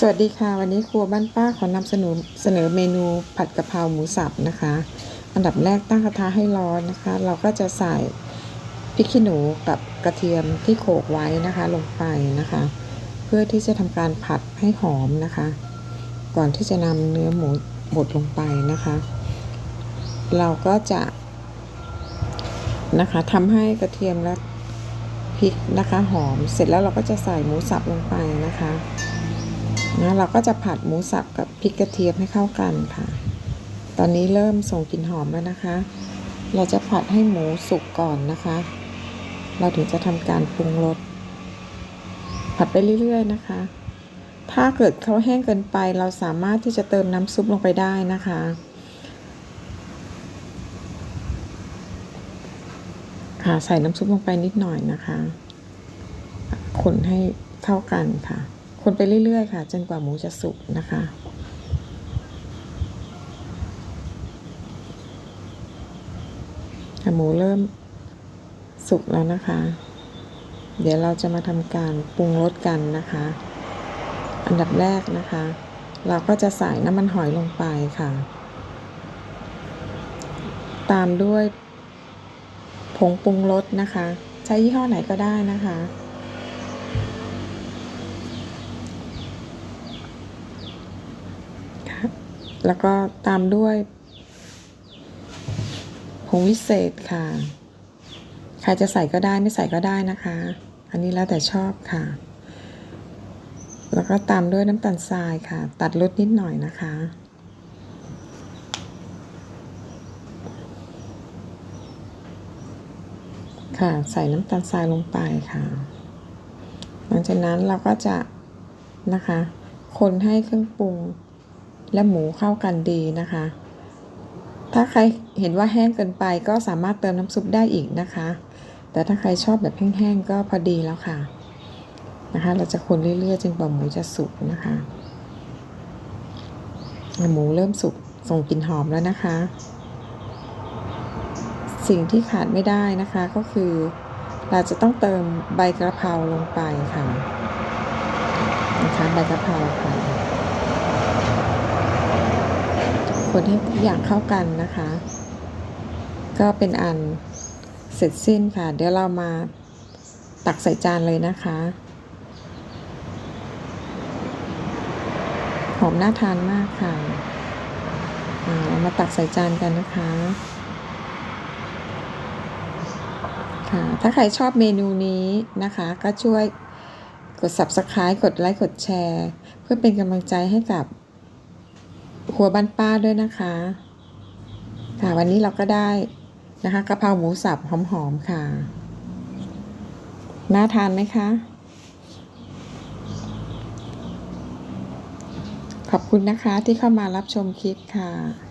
สวัสดีค่ะ วันนี้ครัวบ้านป้าขอนำเสนอเสนอเมนูผัดกะเพราหมูสับนะคะ อันดับแรกตั้งกระทะให้ร้อนนะคะ เราก็จะใส่พริกขี้หนูกับกระเทียมที่โขลกไว้นะคะลงไปนะคะ เพื่อที่จะทำการผัดให้หอมนะคะ ก่อนที่จะนำเนื้อหมูบดลงไปนะคะ เราก็จะนะคะทำให้กระเทียมและพริกนะคะหอมเสร็จแล้วเราก็จะใส่หมูสับลงไปนะคะ นะเราก็จะผัดหมูสับกับพริกกระเทียมให้เข้ากันค่ะ ตอนนี้เริ่มส่งกลิ่นหอมแล้วนะคะ เราจะผัดให้หมูสุกก่อนนะคะ เราถึงจะทำการปรุงรสผัดไปเรื่อยๆนะคะ ถ้าเกิดเขาแห้งเกินไป เราสามารถที่จะเติมน้ำซุปลงไปได้นะคะ ค่ะใส่น้ำซุปลงไปนิดหน่อยนะคะ คนให้เข้ากันค่ะ คนไปเรื่อยๆค่ะ จนกว่าหมูจะสุกนะคะ หมูเริ่มสุกแล้วนะคะ เดี๋ยวเราจะมาทำการปรุงรสกันนะคะ อันดับแรกนะคะ เราก็จะใส่น้ำมันหอยลงไปค่ะ ตามด้วยผงปรุงรสนะคะ ใช้ยี่ห้อไหนก็ได้นะคะครับ แล้วก็ตามด้วยผงวิเศษค่ะ ใครจะใส่ก็ได้ไม่ใส่ก็ได้นะคะ อันนี้แล้วแต่ชอบค่ะ แล้วก็ตามด้วยน้ำตาลทรายค่ะ ตัดรสนิดหน่อยนะคะค่ะใส่น้ำตาลทรายลงไปค่ะ หลังจากนั้นเราก็จะนะคะ คนให้เครื่องปรุง และหมูเข้ากันดีนะคะ ถ้าใครเห็นว่าแห้งเกินไปก็สามารถเติมน้ำซุปได้อีกนะคะ แต่ถ้าใครชอบแบบแห้งๆก็พอดีแล้วค่ะนะคะ เราจะคนเรื่อยๆจนกว่าหมูจะสุกนะคะ หมูเริ่มสุกส่งกลิ่นหอมแล้วนะคะ สิ่งที่ขาดไม่ได้นะคะก็คือเราจะต้องเติมใบกระเพราลงไปค่ะนะคะใบกระเพราค่ะ คนให้ทุกอย่างเข้ากันนะคะ ก็เป็นอันเสร็จสิ้นค่ะ เดี๋ยวเรามาตักใส่จานเลยนะคะ หอมน่าทานมากค่ะเรามาตักใส่จานกันนะคะค่ะถ้าใครชอบเมนูนี้นะคะ ก็ช่วยกด subscribe กดไลค์ กดแชร์ เพื่อเป็นกำลังใจให้กับ หัวบ้านป้าด้วยนะคะค่ะวันนี้เราก็ได้นะคะกะเพราหมูสับหอมๆค่ะ น่าทานไหมคะ ขอบคุณนะคะที่เข้ามารับชมคลิปค่ะ